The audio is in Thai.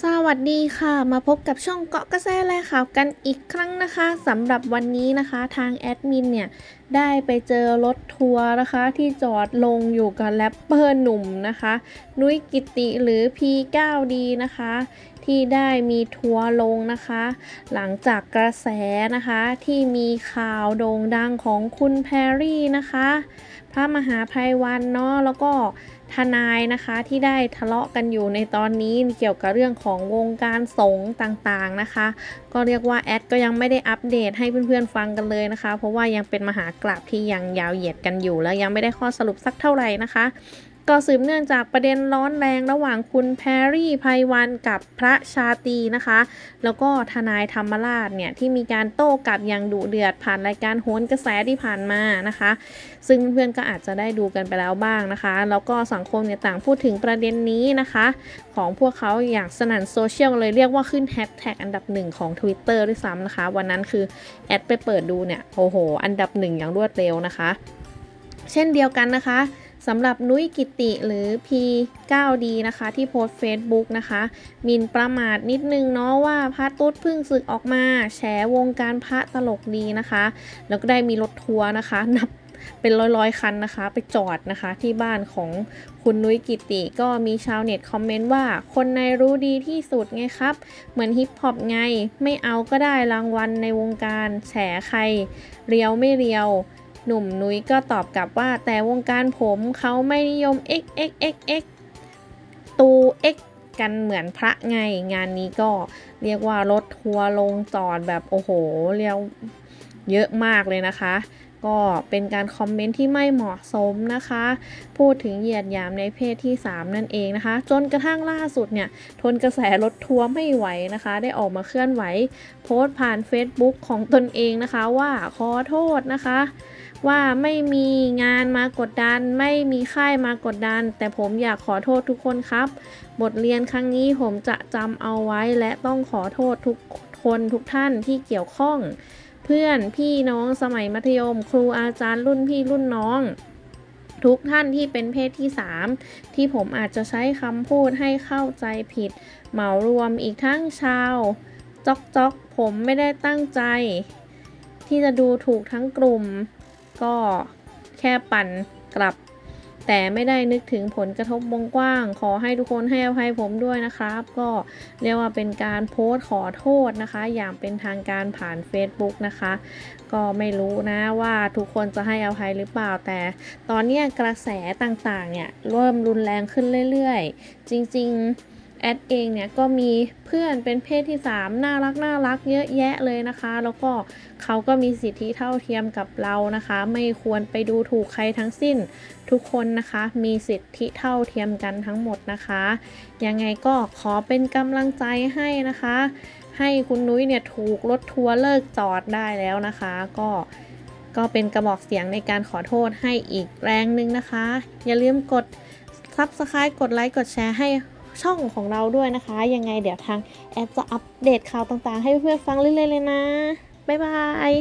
สวัสดีค่ะ มาพบกับช่องเกาะกระแสแลข่าวกันอีกครั้งนะคะสำหรับวันนี้นะคะ ทางแอดมินเนี่ย ได้ไปเจอรถทัวร์นะคะ ที่จอดลงอยู่กับแรปเปอร์หนุ่มนะคะ นุ้ยกิติหรือ P9D นะคะ ที่ได้มีทัวร์ลงนะคะ หลังจากกระแสนะคะที่มีข่าวโด่งดังของคุณแพรรี่นะคะพระมหาภัยวันเนาะแล้วก็ทนายนะคะที่ได้ทะเลาะกันอยู่ในตอนนี้เกี่ยวกับเรื่องของวงการสงฆ์ต่างๆนะคะ ก็เรียกว่าแอดก็ยังไม่ได้อัปเดตให้เพื่อนๆฟังกันเลยนะคะ เพราะว่ายังเป็นมหากราบที่ยังยาวเหยียดกันอยู่ แล้วยังไม่ได้ข้อสรุปสักเท่าไหร่นะคะ ก็สืบเนื่องจากประเด็นร้อนแรงระหว่างคุณแพรรี่ไพวันกับพระชาตีนะคะ แล้วก็ทนายธรรมราชเนี่ยที่มีการโต้กลับอย่างดุเดือดผ่านรายการโหนกระแสที่ผ่านมานะคะ ซึ่งเพื่อนๆก็อาจจะได้ดูกันไปแล้วบ้างนะคะ แล้วก็สังคมเนี่ยต่างพูดถึงประเด็นนี้นะคะ ของพวกเขาอย่างสนั่นโซเชียลเลยเรียกว่าขึ้นแฮชแท็กอันดับหนึ่งของ Twitter ด้วยซ้ำนะคะ วันนั้นคือแอดไปเปิดดูเนี่ยโอ้โห อันดับหนึ่งอย่างรวดเร็วนะคะ เช่นเดียวกันนะคะ สำหรับนุ้ยกิติหรือ P9D นะคะที่โพสต์ Facebook นะคะมินประมาทนิดนึงเนาะว่าพระตุ๊ดพิ่งศึกออกมาแฉวงการพระตลกดีนะคะ แล้วก็ได้มีรถทัวร์นะคะ นับเป็นร้อยๆคันนะคะ ไปจอดนะคะที่บ้านของคุณนุ้ยกิติก็มีชาวเน็ตคอมเมนต์ว่า คนในรู้ดีที่สุดไงครับ เหมือนฮิปฮอปไง ไม่เอาก็ได้รางวัลในวงการแฉใคร เรียวไม่เรียว หนุ่มนุ้ยก็ตอบกลับว่า แต่วงการผมเขาไม่นิยม x x x x ตู x กันเหมือนพระไงงานนี้ก็เรียกว่ารถทัวร์ลงจอดแบบโอ้โหเรียกเยอะมากเลยนะคะ ก็เป็นการคอมเมนต์ที่ไม่เหมาะสมนะคะ พูดถึงเหยียดหยามในเพศที่ 3 นั่นเองนะคะ จนกระทั่งล่าสุดเนี่ย ทนกระแสรถทัวร์ไม่ไหวนะคะ ได้ออกมาเคลื่อนไหว โพสต์ผ่าน Facebook ของตนเองนะคะว่าขอโทษนะคะ ว่าไม่มีงานมากดดัน ไม่มีค่ายมากดดัน แต่ผมอยากขอโทษทุกคนครับ บทเรียนครั้งนี้ผมจะจำเอาไว้และต้องขอโทษทุกคนทุกท่านที่เกี่ยวข้อง เพื่อนพี่น้องสมัยมัธยม ครูอาจารย์รุ่นพี่รุ่นน้อง ทุกท่านที่เป็นเพศที่ 3 ที่ผมอาจจะใช้คำพูดให้เข้าใจผิด เหมารวมอีกทั้งชาวจอกจอกผมไม่ได้ตั้งใจ ที่จะดูถูกทั้งกลุ่ม ก็แค่ปั่นกลับ แต่ไม่ได้นึกถึงผลกระทบวงกว้าง ขอให้ทุกคนให้อภัยผมด้วยนะครับ ก็เรียกว่าเป็นการโพสต์ขอโทษนะคะ อย่างเป็นทางการผ่าน Facebook นะคะ ก็ไม่รู้นะว่าทุกคนจะให้อภัยหรือเปล่าแต่ ตอนนี้กระแสต่างๆเนี่ยเริ่มรุนแรงขึ้นเรื่อยๆ จริง ๆ แอดเองเนี่ยก็มีเพื่อนเป็นเพศที่ 3 น่ารักน่ารักเยอะแยะเลยนะคะ แล้วก็เขาก็มีสิทธิเท่าเทียมกับเรานะคะ ไม่ควรไปดูถูกใครทั้งสิ้น ทุกคนนะคะ มีสิทธิเท่าเทียมกันทั้งหมดนะคะ ยังไงก็ขอเป็นกำลังใจให้นะคะ ให้คุณนุ้ยเนี่ยถูกรถทัวร์เลิกจอดได้แล้วนะคะ ก็ก็เป็นกระบอกเสียงในการขอโทษให้อีกแรงหนึ่งนะคะ อย่าลืมกด Subscribe กดไลค์ กดแชร์ให้ ช่องของเราด้วยนะคะ ยังไงเดี๋ยวทางแอดจะอัปเดตข่าวต่างๆ ให้เพื่อนๆฟังเรื่อยๆเลยนะ บ๊ายบาย